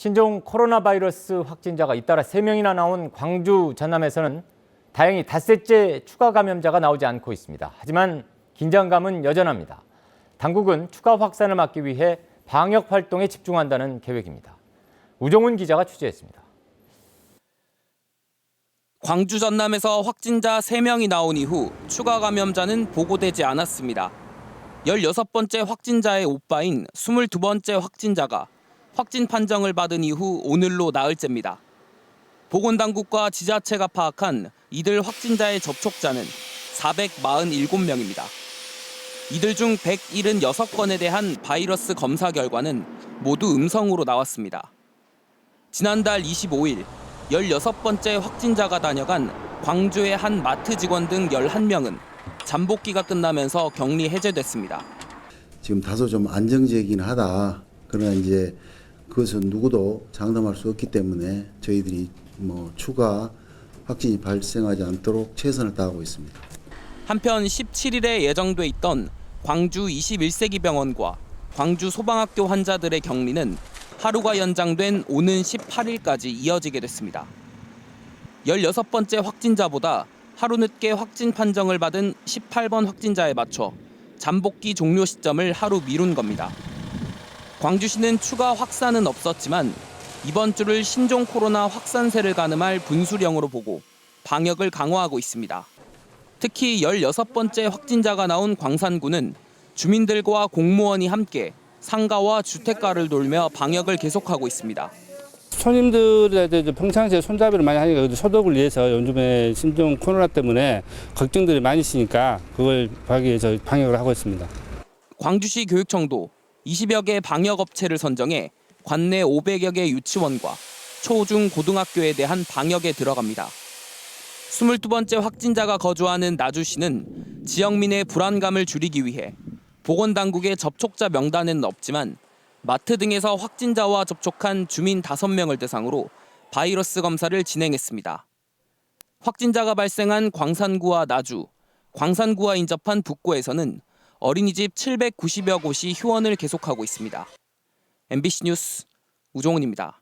신종 코로나 바이러스 확진자가 잇따라 3명이나 나온 광주 전남에서는 다행히 닷새째 추가 감염자가 나오지 않고 있습니다. 하지만 긴장감은 여전합니다. 당국은 추가 확산을 막기 위해 방역 활동에 집중한다는 계획입니다. 우종훈 기자가 취재했습니다. 광주 전남에서 확진자 3명이 나온 이후 추가 감염자는 보고되지 않았습니다. 16번째 확진자의 오빠인 22번째 확진자가 확진 판정을 받은 이후 오늘로 나흘째입니다. 보건당국과 지자체가 파악한 이들 확진자의 접촉자는 447명입니다. 이들 중 176건에 대한 바이러스 검사 결과는 모두 음성으로 나왔습니다. 지난달 25일 16번째 확진자가 다녀간 광주의 한 마트 직원 등 11명은 잠복기가 끝나면서 격리 해제됐습니다. 지금 다소 좀 안정적이긴 하다. 그러나 이제 그것은 누구도 장담할 수 없기 때문에 저희들이 뭐 추가 확진이 발생하지 않도록 최선을 다하고 있습니다. 한편 17일에 예정돼 있던 광주 21세기 병원과 광주 소방학교 환자들의 격리는 하루가 연장된 오는 18일까지 이어지게 됐습니다. 16번째 확진자보다 하루 늦게 확진 판정을 받은 18번 확진자에 맞춰 잠복기 종료 시점을 하루 미룬 겁니다. 광주시는 추가 확산은 없었지만 이번 주를 신종 코로나 확산세를 가늠할 분수령으로 보고 방역을 강화하고 있습니다. 특히 16번째 확진자가 나온 광산구는 주민들과 공무원이 함께 상가와 주택가를 돌며 방역을 계속하고 있습니다. 손님들에 이제 평상시에 손잡이를 많이 하니까 그 소독을 위해서 요즘에 신종 코로나 때문에 걱정들이 많이 있으니까 그걸 하기 위해서 방역을 하고 있습니다. 광주시 교육청도 20여 개 방역업체를 선정해 관내 500여 개 유치원과 초, 중, 고등학교에 대한 방역에 들어갑니다. 22번째 확진자가 거주하는 나주시는 지역민의 불안감을 줄이기 위해 보건당국의 접촉자 명단에는 없지만 마트 등에서 확진자와 접촉한 주민 5명을 대상으로 바이러스 검사를 진행했습니다. 확진자가 발생한 광산구와 나주, 광산구와 인접한 북구에서는 어린이집 790여 곳이 휴원을 계속하고 있습니다. MBC 뉴스 우종훈입니다.